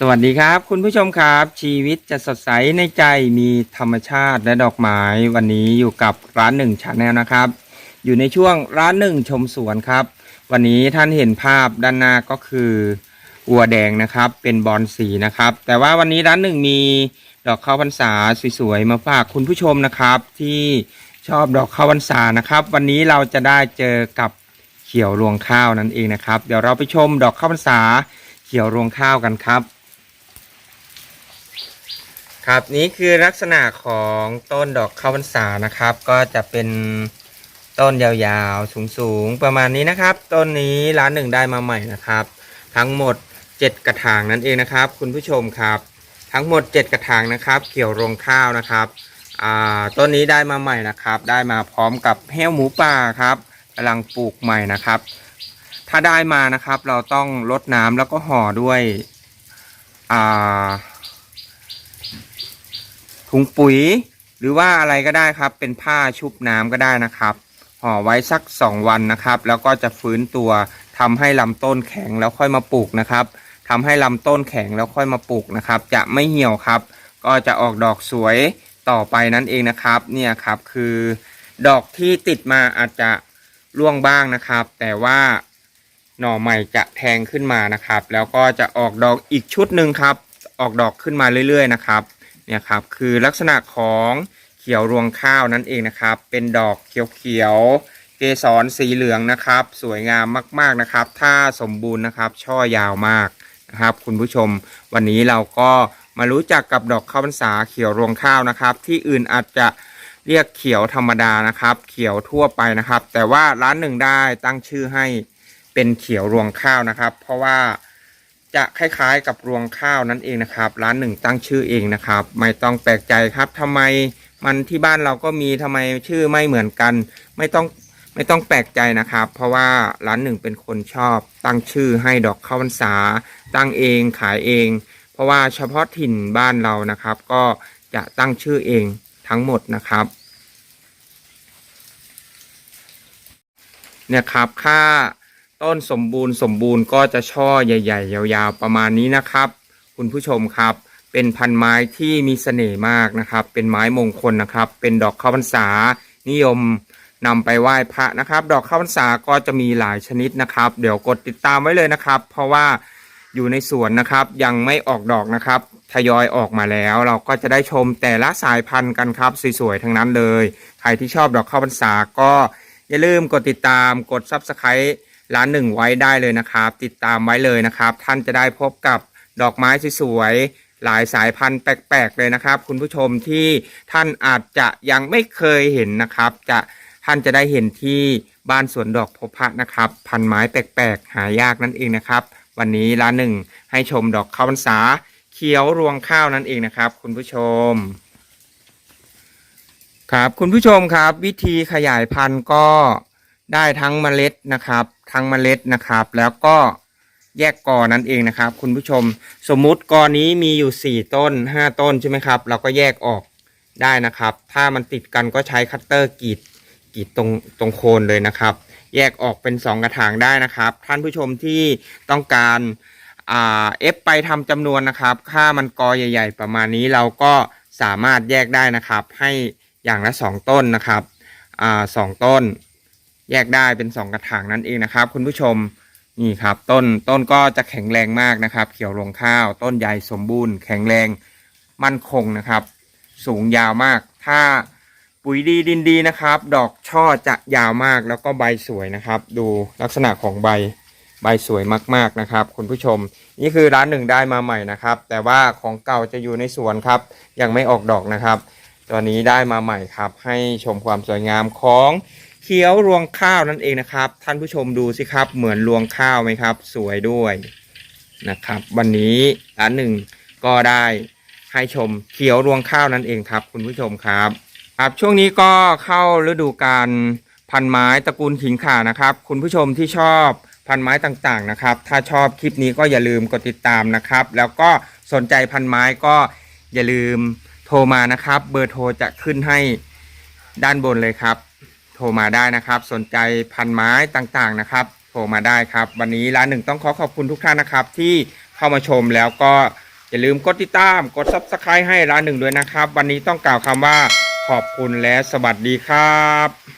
สวัสดีครับ คุณผู้ชมครับ ชีวิตจะสดใสในใจมีธรรมชาติและดอกไม้วันนี้อยู่กับร้านหนึ่งชาแนลนะครับ อยู่ในช่วงร้านหนึ่งชมสวนครับ วันนี้ท่านเห็นภาพด้านหน้าก็คือวัวแดงนะครับ เป็นบอลสีนะครับ แต่ว่าวันนี้ร้านหนึ่งมีดอกข้าวพรรษาสวยๆมาฝากคุณผู้ชมนะครับ ที่ชอบดอกข้าวพรรษานะครับ วันนี้เราจะได้เจอกับเขียวรวงข้าวนั่นเองนะครับ เดี๋ยวเราไปชมดอกข้าวพรรษาเขียวรวงข้าวกันครับ ครับนี่คือลักษณะของต้นดอกข้าวพรรษานะครับ ก็จะเป็นต้นยาวๆ สูงๆ ประมาณนี้นะครับ ต้นนี้ร้านหนึ่งได้มาใหม่นะครับ ทั้งหมด 7 กระถางนั่นเองนะครับ คุณผู้ชมครับ ทั้งหมด 7 กระถางนะครับ เกี่ยวรวงข้าวนะครับต้นนี้ได้มาใหม่นะครับ ได้มาพร้อมกับแห้วหมูป่าครับกำลังปลูกใหม่นะครับ ถ้าได้มานะครับ เราต้องรดน้ำแล้วก็ห่อด้วยอ่า ถุงปุ๋ย หรือว่าอะไรก็ได้ครับ เป็นผ้าชุบน้ำก็ได้นะครับ ห่อไว้สัก 2 วันนะครับ แล้วก็จะฟื้นตัวทำให้ลำต้นแข็งแล้วค่อยมาปลูกนะครับทำให้ลำต้นแข็งแล้วค่อยมาปลูกนะครับ จะไม่เหี่ยวครับ ก็จะออกดอกสวยต่อไปนั่นเองนะครับ เนี่ยครับคือ ดอกที่ติดมาอาจจะร่วงบ้างนะครับ แต่ว่าหน่อใหม่จะแทงขึ้นมานะครับ แล้วก็จะออกดอกอีกชุดหนึ่งครับ ออกดอกขึ้นมาเรื่อยๆนะครับ เนี่ยครับคือลักษณะของเขียวรวงข้าวนั่นเองนะครับ เป็นดอกเขียวๆเกสรสีเหลืองนะครับ สวยงามมากๆนะครับ ถ้าสมบูรณ์นะครับ ช่อยาวมากนะครับ คุณผู้ชม วันนี้เราก็มารู้จักกับดอกข้าวพรรษาเขียวรวงข้าวนะครับ ที่อื่นอาจจะเรียกเขียวธรรมดานะครับ เขียวทั่วไปนะครับ แต่ว่าร้านหนึ่งได้ตั้งชื่อให้เป็นเขียวรวงข้าวนะครับ เพราะว่า จะคล้ายๆ กับรวงข้าวนั่นเองนะครับ ร้านหนึ่งตั้งชื่อเองนะครับ ไม่ต้องแปลกใจครับทำไมมันที่บ้านเราก็มีทำไมชื่อไม่เหมือนกัน ไม่ต้องไม่ต้องแปลกใจนะครับ เพราะว่าร้านหนึ่งเป็นคนชอบ ตั้งชื่อให้ดอกข้าวพรรษา ตั้งเองขายเอง เพราะว่าเฉพาะถิ่นบ้านเรานะครับ ก็จะตั้งชื่อเองทั้งหมดนะครับเนี่ยครับค่า ต้นสมบูรณ์สมบูรณ์ก็จะช่อใหญ่ ๆ ยาวๆ ประมาณนี้นะครับ คุณผู้ชมครับ เป็นพันไม้ที่มีเสน่ห์มากนะครับ เป็นไม้มงคลนะครับ เป็นดอกข้าวพรรษา นิยมนำไปไหว้พระนะครับ ดอกข้าวพรรษาก็จะมีหลายชนิดนะครับ เดี๋ยวกดติดตามไว้เลยนะครับ เพราะว่าอยู่ในสวนนะครับ ยังไม่ออกดอกนะครับ ทยอยออกมาแล้ว เราก็จะได้ชมแต่ละสายพันธุ์กันครับสวยๆทั้งนั้นเลย ใครที่ชอบดอกข้าวพรรษาก็อย่าลืมกดติดตามกด subscribe ร้านหนึ่งไว้ได้เลยนะครับ ติดตามไว้เลยนะครับ ท่านจะได้พบกับดอกไม้สวยๆหลายสายพันธุ์แปลกๆเลยนะครับ คุณผู้ชมที่ท่านอาจจะยังไม่เคยเห็นนะครับ จะท่านจะได้เห็นที่บ้านสวนดอกพบพระนะครับ พันไม้แปลกๆ หายากนั่นเองนะครับ วันนี้ร้านหนึ่งให้ชมดอกข้าวพรรษาเขียวรวงข้าวนั่นเองนะครับ คุณผู้ชมครับคุณผู้ชมครับ วิธีขยายพันธุ์ก็ ได้ทั้งเมล็ดนะครับ ทั้งเมล็ดนะครับ แล้วก็แยกกอนั่นเองนะครับ คุณผู้ชม สมมุติกอนี้มีอยู่ 4 ต้น 5 ต้นใช่ไหมครับ เราก็แยกออกได้นะครับ ถ้ามันติดกันก็ใช้คัตเตอร์กรีดกรีดตรงตรงโคนเลยนะครับ แยกออกเป็น 2 กระถางได้นะครับ ท่านผู้ชมที่ต้องการอ่าเอฟไปทำจำนวนนะครับถ้ามันกอใหญ่ ๆ ประมาณนี้เราก็สามารถแยกได้นะครับ ให้อย่างละ 2 ต้นนะครับอ่าสองต้น แยกได้เป็น 2 กระถางนั่นเองนะครับ คุณผู้ชมนี่ครับต้นต้นก็จะแข็งแรงมากนะครับ เขียวรวงข้าว ต้นใหญ่สมบูรณ์ แข็งแรงมั่นคงนะครับ สูงยาวมาก ถ้าปุ๋ยดีดินดีนะครับ ดอกช่อจะยาวมากแล้วก็ใบสวยนะครับ ดูลักษณะของใบใบสวยมากๆนะครับ คุณผู้ชม นี่คือร้านหนึ่งได้มาใหม่นะครับ แต่ว่าของเก่าจะอยู่ในสวนครับ ยังไม่ออกดอกนะครับ ตัวนี้ได้มาใหม่ครับ ให้ชมความสวยงามของ เขียวรวงข้าวนั่นเองนะครับ ท่านผู้ชมดูสิครับ เหมือนรวงข้าวไหมครับ สวยด้วยนะครับ วันนี้ร้านหนึ่งก็ได้ให้ชมเขียวรวงข้าวนั่นเองครับ คุณผู้ชมครับครับช่วงนี้ก็เข้าฤดูการพันไม้ตระกูลขิงข่านะครับ คุณผู้ชมที่ชอบพันไม้ต่างๆนะครับ ถ้าชอบคลิปนี้ก็อย่าลืมกดติดตามนะครับ แล้วก็สนใจพันไม้ก็อย่าลืมโทรมานะครับ เบอร์โทรจะขึ้นให้ด้านบนเลยครับ โทรมาได้นะครับ สนใจพันไม้ต่างๆนะครับ โทรมาได้ครับ วันนี้ร้านหนึ่งต้องขอขอบคุณทุกท่านนะครับ ที่เข้ามาชมแล้วก็อย่าลืมกดติดตามกด subscribe ให้ร้านหนึ่งด้วยนะครับ วันนี้ต้องกล่าวคำว่าขอบคุณและสวัสดีครับ